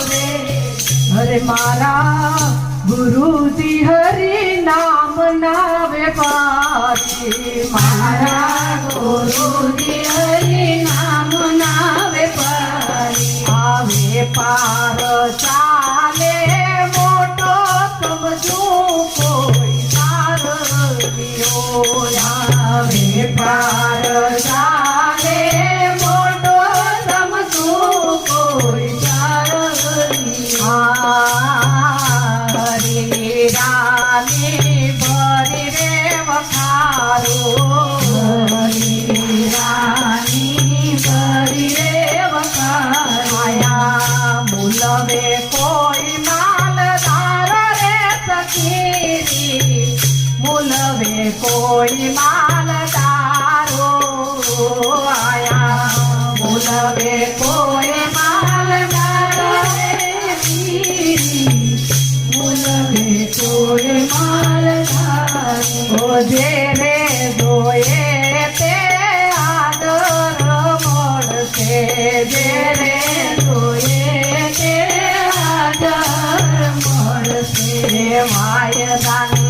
રે. હરે મારા ગુરુજી હરિ નામ ના વેપારી મારા ગુરુજી હરિ નામ ના વેપારી આવે પાર ચાલે મોટો સમજો કોઈ સાર આવે પાર ચાલે રામે ભરી રે વખારો. રાની ભરી રે વખાયા મુલવે કોઈ માલદાર રે સખીરી. મુલવે કોઈ માલદારો આયા મુલવે કોઈ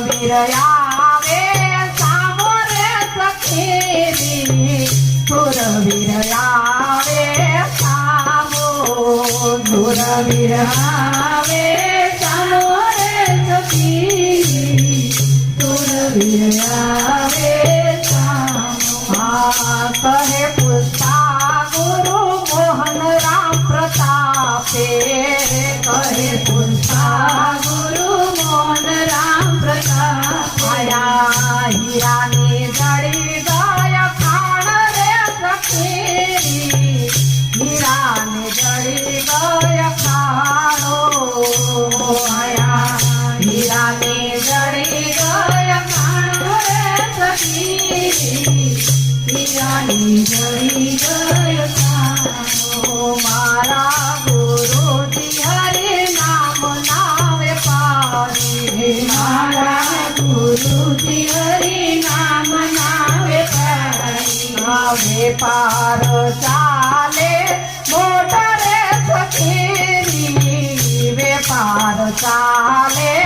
સુરવીર આવે સામો રે સખીરી સુરવીર આવે સામો સુરવીર આવે સામો રે સખીરી સુરવીર આવે સામો કહે પુષ્પા ગુરુ મોહન રામ પ્રતાપે કહે ગુરુ મોહન રામ મારા જડી ગયા ખાણ ગુરુજી હરે નામ નાવે પારી આ ચાલે. મોટરે વેપાર ચાલે.